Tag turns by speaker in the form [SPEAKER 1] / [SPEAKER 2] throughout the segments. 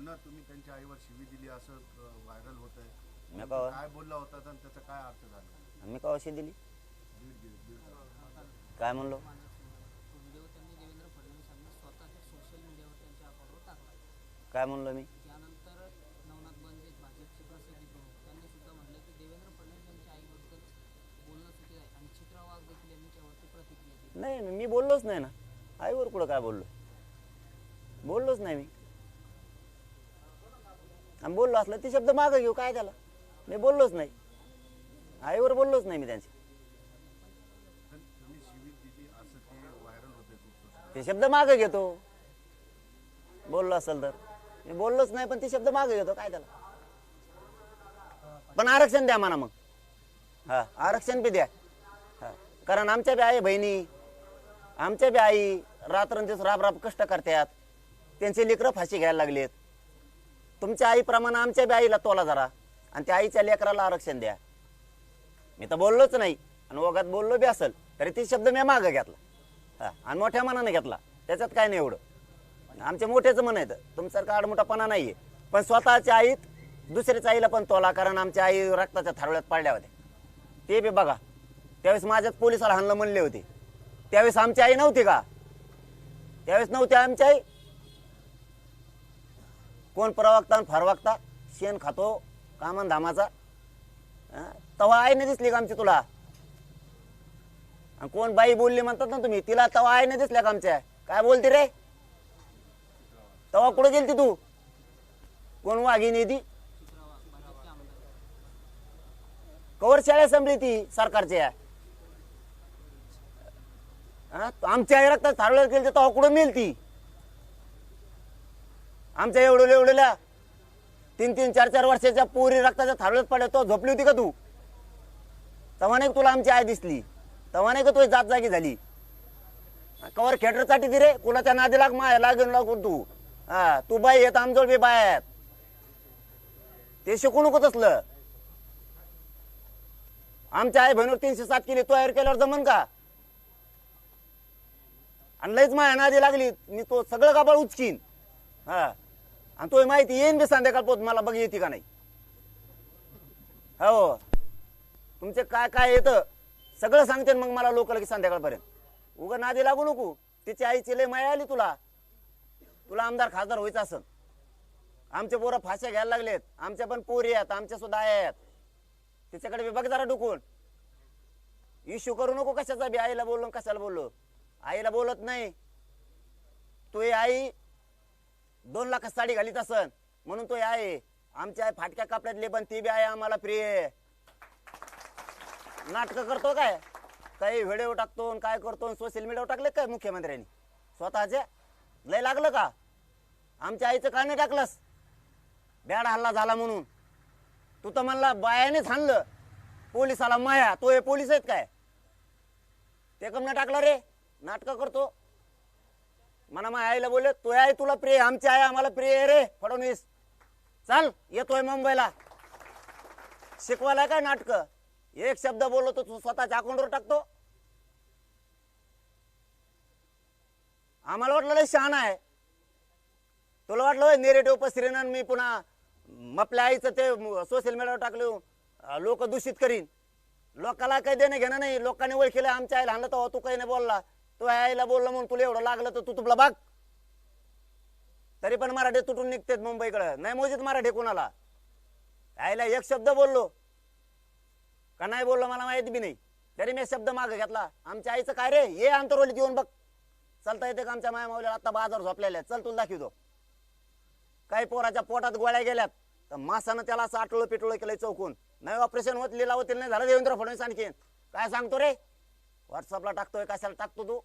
[SPEAKER 1] पुन्हा तुम्ही त्यांच्या आईवर शिवी दिली असं व्हायरल होत
[SPEAKER 2] मी
[SPEAKER 1] आहे
[SPEAKER 2] का
[SPEAKER 1] काय बोलला होता आणि त्याचा काय अर्थ झाला?
[SPEAKER 2] मी का अशी दिली?
[SPEAKER 1] दीड दीड दीड तास.
[SPEAKER 2] काय म्हणलो?
[SPEAKER 3] तो व्हिडिओ त्यांनी देवेंद्र फडणवीसांनी स्वतःच्या सोशल मीडियावर त्यांच्या अकाउंटवर टाकला.
[SPEAKER 2] काय म्हणलो मी?
[SPEAKER 3] त्यानंतर नवनाथ बंदे भाजपचे प्रसिद्धी प्रमुख त्यांनी सुद्धा म्हटलं की देवेंद्र फडणवीस यांच्या आईबद्दल बोलणं चुकीचं आहे. आणि चित्रा वाघ देखील यांनी त्यावरती प्रतिक्रिया दिली.
[SPEAKER 2] नाही मी बोललोच नाही ना. आईवर कुठं काय बोललो? बोललोच नाही मी. आणि बोललो असलं ते शब्द मागं घेऊ काय त्याला मी बोललोच नाही. आईवर बोललोच नाही मी
[SPEAKER 1] त्यांचे ते
[SPEAKER 2] ते शब्द मागं घेतो. बोललो असेल तर. मी बोललोच नाही पण ते शब्द मागं घेतो. काय त्याला पण आरक्षण द्या म्हणा मग. हा आरक्षण बी द्या. हा कारण आमच्या बी आई बहिणी आमच्या बी आई रात्रंदिवस राब राब कष्ट करतात. त्यांचे लेकरं फाशी घ्यायला लागलेत. तुमच्या आईप्रमाणे आमच्या बी आईला तोला जरा. आणि त्या आईच्या लेकराला आरक्षण द्या. मी तर बोललोच नाही. आणि ओघात बोललो बी असेल तरी ते शब्द मी मागं घेतला. हा आणि मोठ्या मनाने घेतला. त्याच्यात काय नाही एवढं. आमच्या मोठ्याचं मन आहे तुमच्यासारखा आडमोठापणा नाही आहे पण स्वतःच्या आईत दुसऱ्याच्या आईला पण तोला कारण आमच्या आई रक्ताच्या थारोळ्यात पडल्या होत्या. ते बी बघा. त्यावेळेस माझ्यात पोलिसाला हाणलं म्हणले होते. त्यावेळेस आमची आई नव्हती का? त्यावेळेस नव्हती आमची आई. कोण प्रवक्ता आणि फरवागता शेण खातो कामन धामाचा. तवा आई नाही दिसली का आमची तुला? आणि कोण बाई बोलली म्हणतात ना तुम्ही तिला तवा आईने दिसल्या का आमच्या? काय बोलते रे? तवा कुठे गेलती तू? कोण वाघिनी ती कवर शाळा संपली ती सरकारच्या? आमच्या आई रक्तात थारवल्या गेली तवा कुठं मिळती आमच्या एवढं एवढ्याला तीन तीन चार चार वर्षाच्या पोरी रक्ताच्या थारवल्यात पडल्या तो झोपली होती का तू? तेव्हा नाही तुला आमची आई दिसली? तेव्हा नाही का तुझी जात जागी झाली? कवर खेटरसाठी ती रे कुणाच्या नादी लाग माया लागून लागून तू? हा तू बाई येत आमजोड बी बाय आहेत. ते शिकू नको तसलं. आमच्या आई बहिणीवर तीनशे सात केली तो तयार केल्यावर जमन का? आणि लयच माया नादी लागली मी तो सगळं कापड उचकीन. हा. आणि तो माहिती येईन बी संध्याकाळ पोत मला बघ येते का नाही. हो. तुमचे काय काय येतं सगळं सांगते मग मला लोक की संध्याकाळपर्यंत. उगा नादी लागू नको. तिची आईची लय माया आली तुला. तुला आमदार खासदार व्हायचं असं आमचे पोरं फाश्या घ्यायला लागलेत. आमच्या पण पोरी आहेत आमच्या सुद्धा आई आहेत. तिच्याकडे बी बघ जरा डुकून. इश्यू करू नको कशाचा बी आईला बोललो कशाला बोललो. आईला बोलत नाही. तू आई दोन लाख साडी घालीत असन. म्हणून तो हे आहे. आमची आई फाटक्या कापड्यातली पण ती बी आहे आम्हाला प्रिय. नाटक करतो काय? काही व्हिडिओ टाकतो आणि काय करतो सोशल मीडियावर टाकले काय मुख्यमंत्र्यांनी? स्वतःचे? लय लागलं का? आमच्या आईचं का नाही टाकलंस? बॅड हल्ला झाला म्हणून. तू तर म्हणला बायानेच हाणलं. पोलिसाला माया. तो हे पोलीस आहेत काय? ते कम नाही टाकलं रे. नाटकं करतो. म्हणा मग आईला बोलले तो आहे तुला प्रिय आमची आई आम्हाला प्रिय आहे रे फडणवीस. चाल येतोय मुंबईला. शिकवायला काय नाटक? एक शब्द बोललो तर तू स्वतःच्या अकाउंटवर टाकतो. आम्हाला वाटलं लय शहाणा आहे. तुला वाटलं नेरेटिव्ह पसरीन मी पुन्हा आपल्या आईचं ते सोशल मीडियावर टाकले लोक दूषित करीन. लोकाला काही देणं घेणं नाही लोकांनी ओळखलं आमच्या आईला हाणलं तो तू काही नाही बोलला. तू आईला बोलला म्हणून तुला एवढं लागलं तर तू तुला बघ तरी पण मराठी तुटून निघतेत मुंबईकडे. नाही मोजीत मराठी कोणाला? आईला एक शब्द बोललो. का नाही बोललो मला माहीत बी नाही. तरी मी शब्द मागं घेतला. आमच्या आईचं काय रे? ये अंतरवलीत येऊन बघ. चलता येते का आमच्या माया माऊलीला आता बाजार झोपलेल्या चल तुला दाखवतो. काही पोराच्या पोटात गोळ्या गेल्यात. तर मासानं त्याला असं आटोळं पिटोळं केलंय चौकून. नाही ऑपरेशन होत लिलावतील नाही झालं देवेंद्र फडणवीस आणखीन. काय सांगतो रे? व्हॉट्सअपला टाकतोय कशाला टाकतो तू?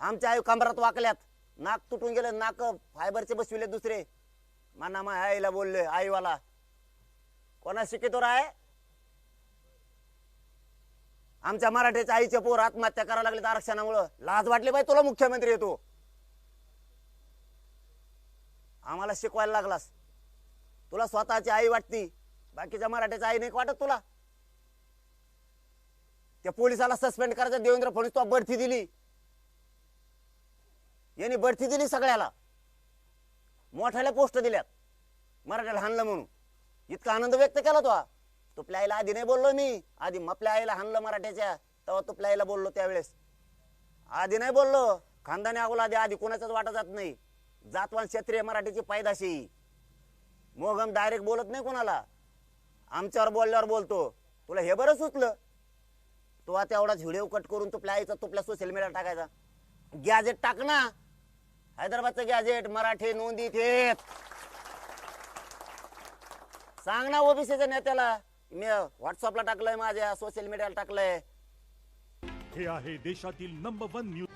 [SPEAKER 2] आमच्या आई कमरात वाकल्यात. नाक तुटून गेले नाक फायबरचे बसविले दुसरे. माना मा आईला बोलले आईवाला. कोणा शिकितो आहे आमच्या मराठीच्या आईचे पोर आत्महत्या करायला लागले आरक्षणामुळं. लाज वाटली बाई तुला मुख्यमंत्री येतो आम्हाला शिकवायला लागलास. तुला स्वतःची आई वाटती. बाकीच्या मराठीच्या आई नाही का वाटत तुला. त्या पोलिसाला सस्पेंड करायचं. देवेंद्र फडणवीस तुला बढती दिली. यांनी बढती दिली सगळ्याला. मोठ्याला पोस्ट दिल्यात. मराठ्याला हाणलं म्हणून. इतका आनंद व्यक्त केला तो तुपल्या आईला आधी नाही बोललो मी. आधी मपल्या आईला हाणलं मराठ्याच्या. तेव्हा तुपल्या आईला बोललो त्यावेळेस. आधी नाही बोललो. खानदानी अगोला आधी आधी कोणाचाच वाटा जात नाही. जातवान क्षेत्रीय मराठीची पायदाशी. मोगम डायरेक्ट बोलत नाही कोणाला. आमच्यावर बोलल्यावर बोलतो. तुला हे बरं सुचलं? तो आता एवढाच व्हिडिओ कट करून तो प्लायचा तुपल्या सोशल मीडिया टाकायचा. गॅजेट टाक ना. हैदराबादचं गॅजेट मराठी नोंदी येत सांग ना ओबीसीच्या नेत्याला मी व्हॉट्सअपला टाकलंय माझ्या सोशल मीडियाला टाकलंय.
[SPEAKER 4] हे आहे देशातील नंबर वन न्यूज